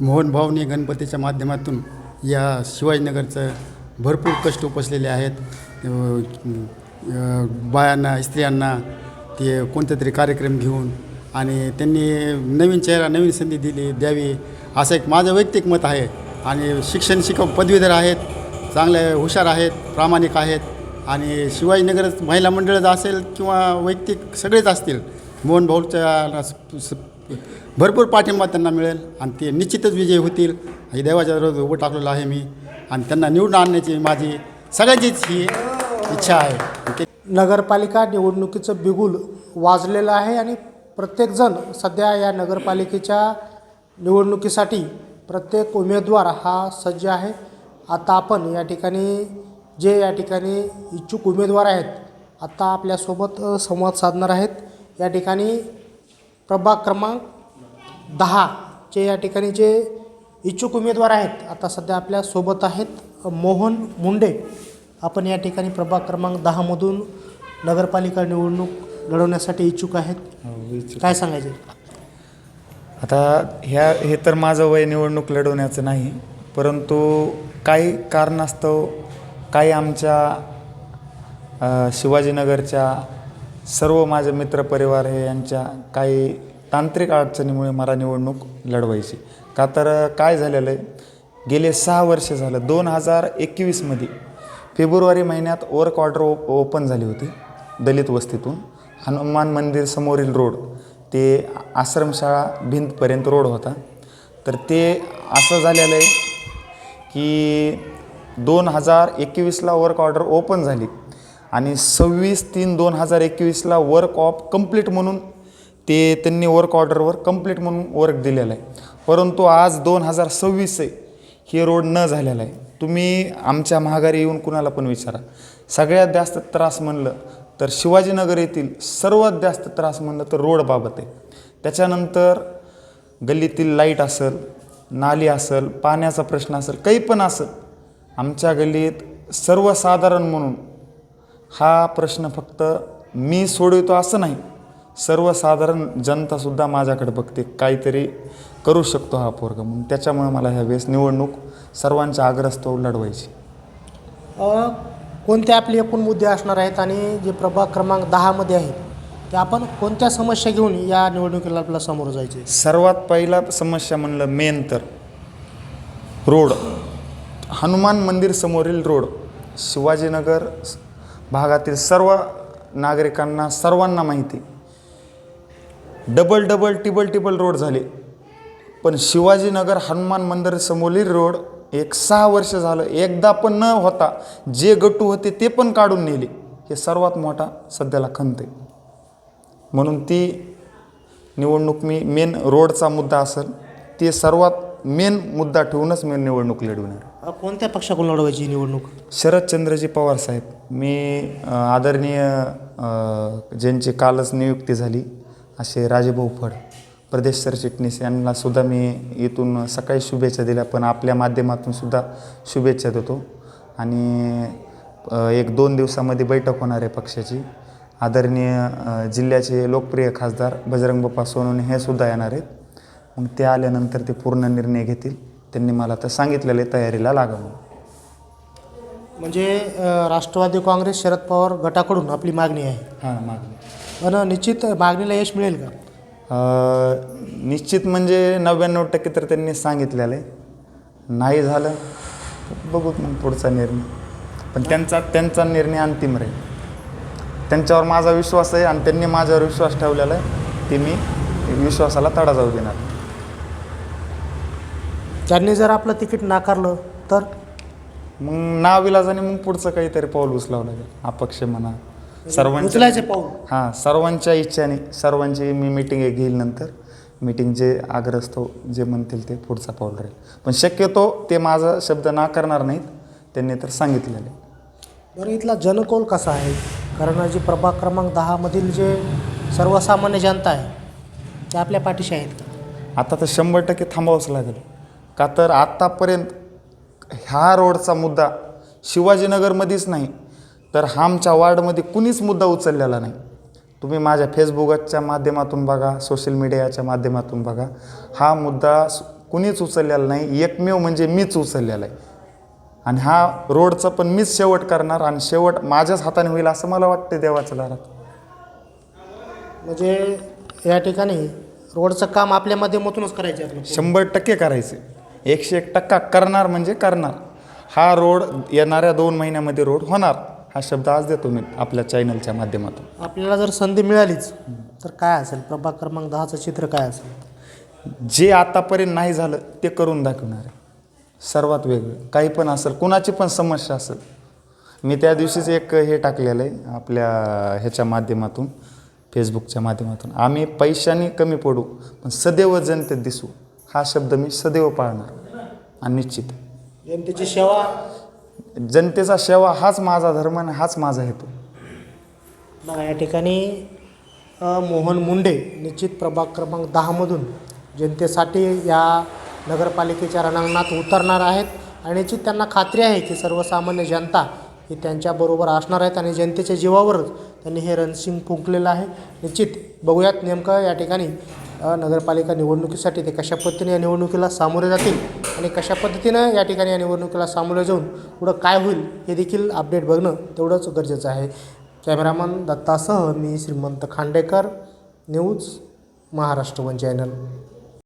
मोहन भावनी गणपतीच्या माध्यमातून या शिवाजीनगरचं भरपूर कष्ट उपसलेले आहेत. बायांना स्त्रियांना ते कोणते तरी कार्यक्रम घेऊन आणि त्यांनी नवीन चेहरा नवीन संधी दिली द्यावी असं एक माझं वैयक्तिक मत आहे. आणि शिक्षण शिकव पदवीधर आहेत चांगले हुशार आहेत प्रामाणिक आहेत आणि शिवाजीनगरच महिला मंडळच असेल किंवा वैयक्तिक सगळेच असतील. मोहन भाऊच्या भरपूर पाठिंबा त्यांना मिळेल आणि ते निश्चितच विजयी होतील. हे देवाच्या विरोधात उभं टाकलेलं आहे मी आणि त्यांना निवडून आणण्याची माझी सगळ्यांचीच ही इच्छा आहे. ते नगरपालिका निवडणुकीचं बिगुल वाजलेलं आहे आणि प्रत्येकजण सध्या या नगरपालिकेच्या निवडणुकीसाठी प्रत्येक उमेदवार हा सज्ज आहे. आता आपण या ठिकाणी जे या ठिकाणी इच्छुक उमेदवार आहेत आता आपल्यासोबत संवाद साधणार आहेत. या ठिकाणी प्रभाग क्रमांक दहाचे या ठिकाणी जे इच्छुक उमेदवार आहेत आता सध्या आपल्यासोबत आहेत मोहन मुंडे. आपण या ठिकाणी प्रभाग क्रमांक दहामधून नगरपालिका निवडणूक लढवण्यासाठी इच्छुक आहेत. काय सांगायचे? आता ह्या हे तर माझं वय निवडणूक लढवण्याचं नाही परंतु काही कारणास्तव काही आमच्या शिवाजीनगरच्या सर्व माझे मित्रपरिवार हे यांच्या काही तांत्रिक अडचणीमुळे मला निवडणूक लढवायची. का तर काय झालेलं आहे? गेले सहा वर्ष झालं. दोन हजार एकवीसमध्ये फेब्रुवारी महिन्यात वर्क ऑर्डर ओ ओपन झाली होती दलित वस्तीतून. हनुमान मंदिर समोरील रोड. ते आश्रमशाळा भिंतपर्यंत रोड होता. तर ते असं झालेलं आहे की दोन हजार एकवीसला वर्क ऑर्डर ओपन झाली. आणि सव्वीस तीन दोन हजार एकवीसला वर्क ऑफ कंप्लीट म्हणून ते त्यांनी वर्क ऑर्डरवर कंप्लीट म्हणून वर्क दिलेलं आहे. परंतु आज दोन हजार सव्वीस आहे हे रोड न झालेला आहे. तुम्ही आमच्या महागारी येऊन कुणाला पण विचारा. सगळ्यात जास्त त्रास म्हणलं तर शिवाजीनगर येथील सर्वात जास्त त्रास म्हणलं तर रोडबाबत आहे. त्याच्यानंतर गल्लीतील लाइट असेल नाली असेल पाण्याचा प्रश्न असेल काही पण असेल आमच्या गल्लीत सर्वसाधारण म्हणून हा प्रश्न फक्त मी सोडवतो असं नाही. सर्वसाधारण जनतासुद्धा माझ्याकडे बघते काहीतरी करू शकतो हा पोरगा. म्हणून त्याच्यामुळे मला ह्या वेळेस निवडणूक सर्वांच्या आग्रस्तव लढवायची. कोणते आपले एकूण मुद्दे असणार आहेत आणि जे प्रभाग क्रमांक दहामध्ये आहेत ते आपण कोणत्या समस्या घेऊन या निवडणुकीला आपल्याला समोर जायचे? सर्वात पहिला समस्या म्हणलं मेन तर रोड. हनुमान मंदिर समोरील रोड शिवाजीनगर भागातील सर्व नागरिकांना सर्वांना माहिती. Double double triple triple road झाले. पण शिवाजीनगर हनुमान मंदिर समोलील रोड एक सहा वर्ष झालं. एकदा पण न होता जे गट्टू होते ते पण काढून नेले. हे सर्वात मोठा सध्याला खंत आहे. म्हणून ती निवडणूक मी मेन रोडचा मुद्दा असेल ते सर्वात मेन मुद्दा ठेवूनच मी निवडणूक लढवणार अ, कोणत्या पक्षाकडून लढवायची ही निवडणूक? शरदचंद्रजी पवार साहेब. मी अ, आदरणीय अ, ज्यांची कालच नियुक्ती झाली असे राजेभाऊ फड प्रदेश सरचिटणीस यांना सुद्धा मी इथून सकाळी शुभेच्छा दिल्या पण आपल्या माध्यमातून सुद्धा शुभेच्छा देतो. आणि अ, एक दोन दिवसामध्ये बैठक होणार आहे पक्षाची. आदरणीय अ, जिल्ह्याचे लोकप्रिय खासदार बजरंग बाप्पा सोनवणे हे सुद्धा येणार आहेत. मग ते आल्यानंतर ते पूर्ण निर्णय घेतील. त्यांनी मला तर सांगितलेलं आहे तयारीला लागा म्हणून म्हणजे अ, राष्ट्रवादी काँग्रेस शरद पवार गटाकडून आपली मागणी आहे. हां मागणी. पण निश्चित मागणीला यश मिळेल का? अ, निश्चित म्हणजे नव्याण्णव टक्के तर त्यांनी सांगितलेलं आहे. नाही झालं तर बघूत मग पुढचा निर्णय. पण त्यांचा त्यांचा निर्णय अंतिम राहील. त्यांच्यावर माझा विश्वास आहे आणि त्यांनी माझ्यावर विश्वास ठेवलेला आहे. ते मी विश्वासाला तडा जाऊ देणार. नाही. त्यांनी जर आपलं तिकीट नाकारलं तर? मग नाविलाजाने मग पुढचं काहीतरी पाऊल उचलावं लागेल. अपक्ष म्हणा. सर्वांच्या उचलायचे पाऊल. हां सर्वांच्या इच्छाने सर्वांची मी मिटिंग घेईल नंतर. मिटिंग जे आग्रस्तव जे म्हणतील ते पुढचा पाऊल राहील. पण शक्यतो ते माझा शब्द नाकारणार नाहीत. त्यांनी तर सांगितलेले बरं इथला जनकौल कसा आहे? कारण जे प्रभाग क्रमांक दहामधील जे सर्वसामान्य जनता आहे ते आपल्या पाठीशी आहेत का? आता तर शंभर टक्के थांबावंच लागेल. का तर आत्तापर्यंत ह्या रोडचा मुद्दा शिवाजीनगरमध्येच नाही तर हा आमच्या वार्डमध्ये कुणीच मुद्दा उचललेला नाही. तुम्ही माझ्या फेसबुकच्या माध्यमातून बघा सोशल मीडियाच्या माध्यमातून बघा. हा मुद्दा कुणीच उचललेला नाही एकमेव म्हणजे मीच उचललेला आहे. आणि हा रोडचा पण मीच शेवट करणार आणि शेवट माझ्याच हाताने होईल असं मला वाटतं देवाच्या दारात. म्हणजे या ठिकाणी रोडचं काम आपल्या माध्यमातूनच करायचे. शंभर टक्के करायचे. एकशे एक टक्का करणार म्हणजे करणार. हा रोड येणाऱ्या दोन महिन्यामध्ये रोड होणार हा शब्द आज देतो मी आपल्या चॅनलच्या माध्यमातून. आपल्याला जर संधी मिळालीच तर काय असेल? प्रभाग क्रमांक दहाचं चित्र काय असेल? जे आतापर्यंत नाही झालं ते करून दाखवणार आहे. सर्वात वेगळं. काही पण असेल कुणाची पण समस्या असेल मी त्या दिवशीच एक हे टाकलेलं आहे आपल्या ह्याच्या माध्यमातून फेसबुकच्या माध्यमातून. आम्ही पैशाने कमी पडू पण सदैव जनतेत दिसू. हा शब्द मी सदैव पाळणार. आणि निश्चित. जनतेची सेवा. जनतेचा सेवा हाच माझा धर्म आणि हाच माझा हेतू. बघा या ठिकाणी अ, मोहन मुंडे निश्चित प्रभाग क्रमांक दहामधून जनतेसाठी या नगरपालिकेच्या रणांगणात उतरणार आहेत. आणि निश्चित त्यांना खात्री आहे की सर्वसामान्य जनता ही त्यांच्याबरोबर असणार आहेत आणि जनतेच्या जीवावरच त्यांनी हे रणसिंग फुंकलेलं आहे. निश्चित बघूयात नेमकं या ठिकाणी नगरपालिका निवडणुकीसाठी ते कशा पद्धतीने या निवडणुकीला सामोरे जातील आणि कशा पद्धतीनं या ठिकाणी या निवडणुकीला सामोरे जाऊन पुढं काय होईल हे देखील अपडेट बघणं तेवढंच गरजेचं आहे. कॅमेरामन दत्तासह मी Shrimant Khandekar news Maharashtra one channel.